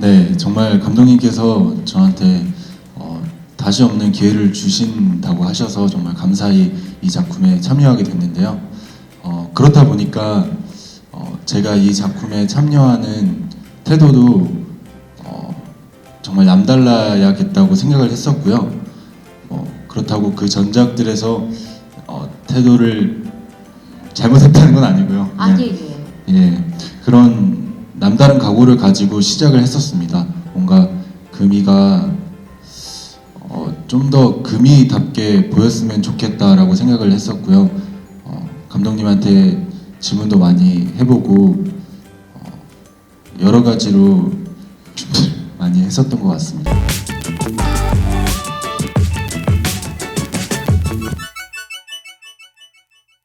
네, 정말 감독님께서 저한테 어, 다시 없는 기회를 주신다고 하셔서 정말 감사히 이 작품에 참여하게 됐는데요. 어, 그렇다 보니까 어, 제가 이 작품에 참여하는 태도도 어, 정말 남달라야겠다고 생각을 했었고요. 어, 그렇다고 그 전작들에서 어, 태도를 잘못했다는 건 아니고요. 아니에요. 예, 그런 남다른 각오를 가지고 시작을 했었습니다. 뭔가 금이가 어, 좀 더 금이답게 보였으면 좋겠다라고 생각을 했었고요. 어, 감독님한테 질문도 많이 해보고 어, 여러 가지로 많이 했었던 것 같습니다.